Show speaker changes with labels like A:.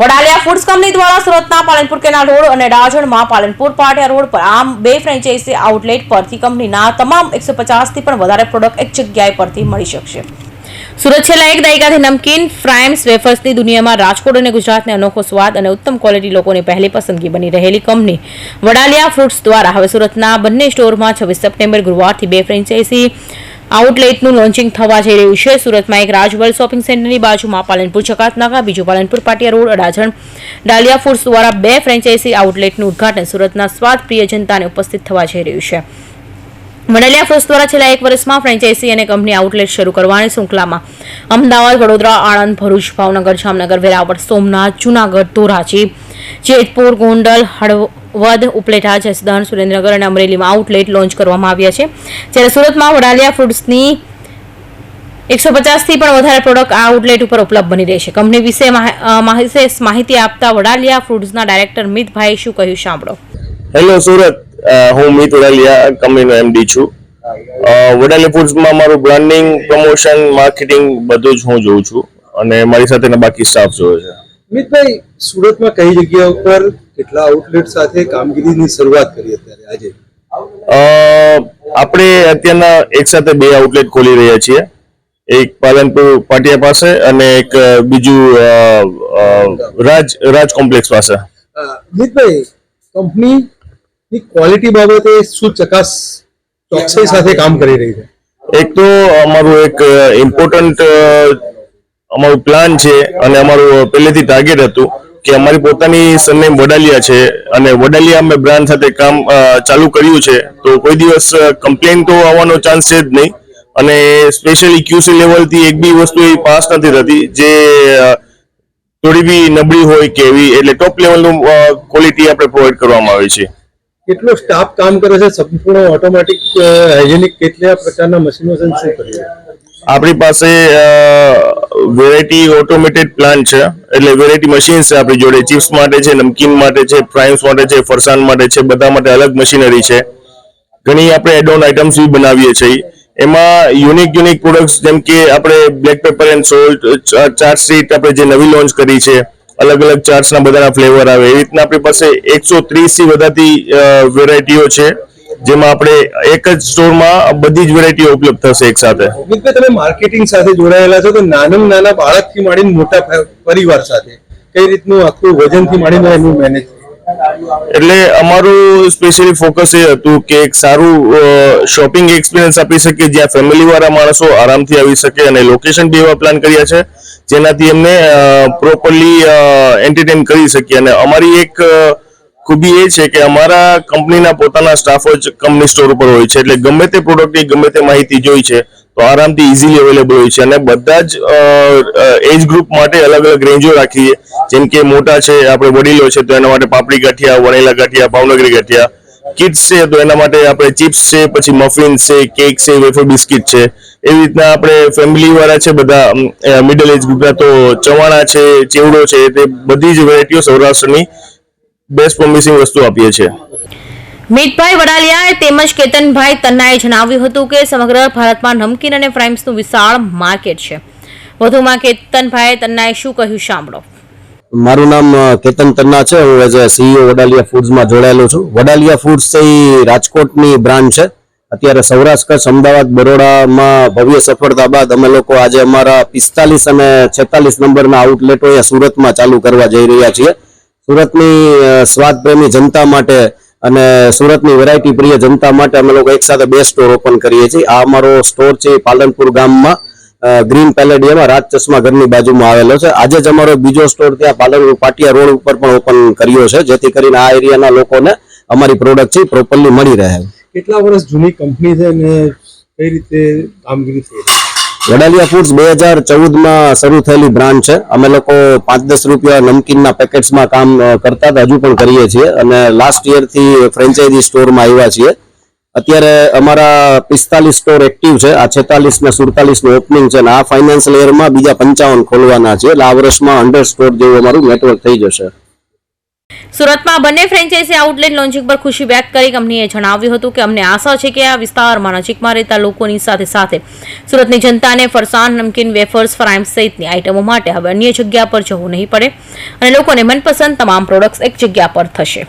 A: Vadaliya foods company દ્વારા સુરતના Palanpur canal road અને ડાજણમાં પાલનપુર પાટિયા રોડ પર આમ બે ફ્રેન્ચાઇઝી આઉટલેટ પરથી કંપનીના તમામ એકસો પચાસથી પણ વધારે પ્રોડક્ટ એક જગ્યાએ પરથી મળી શકશે. સુરત છેલ્લા એક દાયકાથી નમકીન ફ્રાઇમ્સ વેફર્સની દુનિયામાં રાજકોટ અને ગુજરાતને અનોખો સ્વાદ અને ઉત્તમ ક્વોલિટી લોકોની પહેલી પસંદગી બની રહેલી કંપની. વડાલિયા ફ્રૂટ્સ દ્વારા હવે સુરતના બંને સ્ટોરમાં છવ્વીસ સપ્ટેમ્બર ગુરુવારથી બે ફ્રેન્ચાઇઝી આઉટલેટનું લોન્ચિંગ થવા જઈ રહ્યું છે. સુરતમાં એક રાજવલ શોપિંગ સેન્ટરની બાજુમાં પાલનપુર ચકાતનાકા બીજું પાલનપુર પાટિયા રોડ, અડાજણ, ડાલિયા ફૂડ્સ દ્વારા બે ફ્રેન્ચાઇઝી આઉટલેટનું ઉદ્ઘાટન સુરતના સ્વાદ પ્રિય જનતાને ઉપસ્થિત થવા જઈ રહ્યું છે. વડાલિયા ફ્રૂટ્સ દ્વારા છેલ્લા એક વર્ષમાં ફ્રેન્ચાઇઝી અને કંપની આઉટલેટ શરૂ કરવાની શૃંખલામાં. અમદાવાદ, વડોદરા, આણંદ, ભરૂચ, ભાવનગર, જામનગર, વેરાવળ, સોમનાથ, જૂનાગઢ, ધોરાજી, જેતપુર, ગોંડલ, હળવદ, ઉપલેટા, જસદણ, સુરેન્દ્રનગર અને અમરેલીમાં આઉટલેટ લોન્ચ કરવામાં આવ્યા છે. જ્યારે સુરતમાં વડાલિયા ફૂડ્સની એકસો પચાસથી પણ વધારે પ્રોડક્ટ આ આઉટલેટ ઉપર ઉપલબ્ધ બની રહેશે કંપની વિશે માહ- માહિતી માહિતી આપતા વડાલિયા ફૂડ્સના ડાયરેક્ટર મિતભાઈ શું કહ્યું સાંભળો.
B: હેલો સુરત હું મિત વડાલિયા કંપનીનો એમડી છું. અ, વડાલી ફૂડ્સમાં મારું બ્રાન્ડિંગ પ્રમોશન માર્કેટિંગ બધું જ હું જોઉં છું. અને મારી સાથેના બાકી સ્ટાફ જોવે છે.
C: મિતભાઈ સુરતમાં કઈ જગ્યા ઉપર કેટલા આઉટલેટ સાથે કામગીરીની શરૂઆત કરી અત્યારે આજે?
B: આપણે અત્યારના એક સાથે બે આઉટલેટ ખોલી રહ્યા છીએ. એક પાલનપુર પાટિયા પાસે અને એક બીજું રાજ રાજ કોમ્પ્લેક્સ પાસે.
C: મિતભાઈ મિતભાઈ કંપનીની ક્વોલિટી બાબતે શું ચકાસ ચોકસાઈ સાથે કામ કરી રહી છે?
B: એક તો અમારું એક ઇમ્પોર્ટન્ટ અમારું પ્લાન છે અને અમારું પહેલેથી ટાર્ગેટ હતું કે અમારી પોતાની સરનેમ વડાલિયા છે અને વડાલિયા અમે બ્રાન્ડ સાથે કામ ચાલુ કર્યું છે. તો કોઈ દિવસ કમ્પ્લેન તો આવવાનો ચાન્સ છે જ નહીં. અને સ્પેશિયલી ક્યુસી લેવલથી એક બી વસ્તુ એ પાસ નથી થતી જે થોડી બી નબળી હોય કે એવી, એટલે ટોપ લેવલનું ક્વોલિટી આપણે પ્રોવાઈડ કરવામાં આવે છે.
C: કેટલો સ્ટાફ કામ કરે છે? સંપૂર્ણ ઓટોમેટિક હાઇજેનિક કેટલા પ્રકારના મશીનો છે શું કરી?
B: આપણી પાસે વેરાયટી ઓટોમેટેડ પ્લાન્ટ છે. એટલે વેરાયટી મશીન છે આપણી જોડે. ચિપ્સ માટે છે, નમકીન માટે છે ફ્રાઈમ્સ માટે છે, ફરસાણ માટે છે, બધા માટે અલગ મશીનરી છે. ઘણી આપણે એડોન આઇટમ્સ બી બનાવીએ છીએ. એમાં યુનિક યુનિક પ્રોડક્ટ્સ જેમ કે આપણે black pepper and salt chart sheet આપણે જે નવી લોન્ચ કરી છે અલગ અલગ ચાટ્સના બધાના ફ્લેવર આવે. એવી રીતના આપણી પાસે એકસો ત્રીસથી વધારથી વેરાયટીઓ છે. જેમાં આપણે એક જ સ્ટોરમાં બધી જ વેરાયટીઓ ઉપલબ્ધ થશે એક સાથે.
C: તમે માર્કેટિંગ સાથે જોડાયેલા છો, તો નાનામાં નાના બાળકથી માંડીને મોટા પરિવાર સાથે કઈ રીતનું આખું વજનથી માંડીને એનું મેનેજ
B: એટલે અમારું સ્પેશિયલી ફોકસ એ હતું કે એક સારું શોપિંગ એક્સપિરિયન્સ આપી શકીએ, જ્યાં ફેમિલી વાળા માણસો આરામથી આવી શકે અને લોકેશન બી એવા પ્લાન કર્યા છે, જેનાથી એમને પ્રોપરલી એન્ટરટેન કરી શકીએ. અને અમારી એક ખૂબી એ છે કે અમારા કંપનીના પોતાના સ્ટાફો જ કંપની સ્ટોર ઉપર હોય છે. એટલે ગમે તે પ્રોડક્ટની ગમે તે માહિતી જોઈ છે તો આરામથી ઇઝીલી અવેલેબલ હોય છે. અને બધા જ એજ ગ્રુપ માટે અલગ અલગ રેન્જો રાખીએ. જેમ કે મોટા છે, આપણે વડીલો છે, તો એના માટે પાપડી ગાંઠિયા, વણેલા ગાંઠિયા, ભાવનગરી ગાંઠિયા. કિડ્સ છે, તો એના માટે આપણે ચિપ્સ છે, પછી મફિન છે કેક છે વેફર બિસ્કિટ છે. એવી રીતના આપણે ફેમિલી વાળા છે, બધા મિડલ એજ ગ્રુપના તો ચવાણા છે, ચેવડો છે, તે બધી જ વેરાયટીઓ સૌરાષ્ટ્રની બેસ્ટ પ્રોમિસિંગ વસ્તુ આપીએ છીએ.
A: મિતભાઈ વડાલિયાએ તેમજ કેતનભાઈ તન્નાએ જણાવ્યું હતું કે સમગ્ર ભારતમાં નમકીન અને ફ્રાઇમ્સનું વિશાળ માર્કેટ છે. વધુમાં કેતનભાઈ તન્નાએ શું કહ્યું સાંભળો.
D: મારું નામ કેતન તન્ના છે. હું એઝ સીઈઓ વડાલિયા ફૂડ્સમાં જોડાયેલો છું. વડાલિયા ફૂડ્સ એ રાજકોટની બ્રાન્ડ છે. અત્યારે સૌરાષ્ટ્ર, કચ્છ, અમદાવાદ, બરોડામાં ભવ્ય સફળતા બાદ અમે લોકો આજે અમારા પિસ્તાલીસ અને છેતાલીસ નંબરના આઉટલેટો અહીંયા સુરતમાં ચાલુ કરવા જઈ રહ્યા છીએ. સુરતની સ્વાદપ્રેમી જનતા માટે અને સુરતની વેરાયટી પ્રિય જનતા માટે અમે લોકો એક સાથે બે સ્ટોર ઓપન કરીએ છીએ. આ અમારો સ્ટોર છે પાલનપુર ગામમાં ગ્રીન પેલેડિયામાં, રાજ ચશ્મા ઘરની બાજુમાં આવેલો છે. આજે જ અમારો બીજો સ્ટોર ત્યાં પાલનપુર પાટિયા રોડ ઉપર પણ ઓપન કર્યો છે, જેથી કરીને આ એરિયાના લોકોને અમારી પ્રોડક્ટ છે પ્રોપરલી મળી રહે.
C: કેટલા વર્ષ જૂની કંપની છે અને કઈ રીતે કામગીરી થઈ?
D: વડાલિયા ફૂડ્સ બે હજાર ચૌદમાં શરૂ થયેલી બ્રાન્ડ છે. અમે લોકો પાંચ દસ રૂપિયા નમકીનના પેકેટ્સમાં કામ કરતા હતા, હજુ પણ કરીએ છીએ અને લાસ્ટ યરથી ફ્રેન્ચાઇઝી સ્ટોરમાં આવ્યા છીએ. અત્યારે અમારા પિસ્તાલીસ સ્ટોર એક્ટિવ છે, આ છેતાલીસ ને સુડતાલીસ ઓપનિંગ છે અને આ ફાઇનાન્સ યરમાં બીજા પંચાવન ખોલવાના છે એટલે આ વર્ષમાં હંડ્રેડ સ્ટોર જેવું અમારું નેટવર્ક થઈ જશે.
A: સુરતમાં બંને ફ્રેન્ચાઇઝી આઉટલેટ લોન્ચિંગ પર ખુશી વ્યક્ત કરી કંપનીએ જણાવ્યું હતું કે અમને આશા છે કે આ વિસ્તારમાં નજીકમાં રહેતા લોકોની સાથે સાથે સુરતની જનતાને ફરસાણ, નમકીન, વેફર્સ, ફ્રાઇમ સહિતની આઇટમો માટે હવે અન્ય જગ્યા પર જવું નહીં પડે અને લોકોને મનપસંદ તમામ પ્રોડક્ટ્સ એક જગ્યા પર થશે.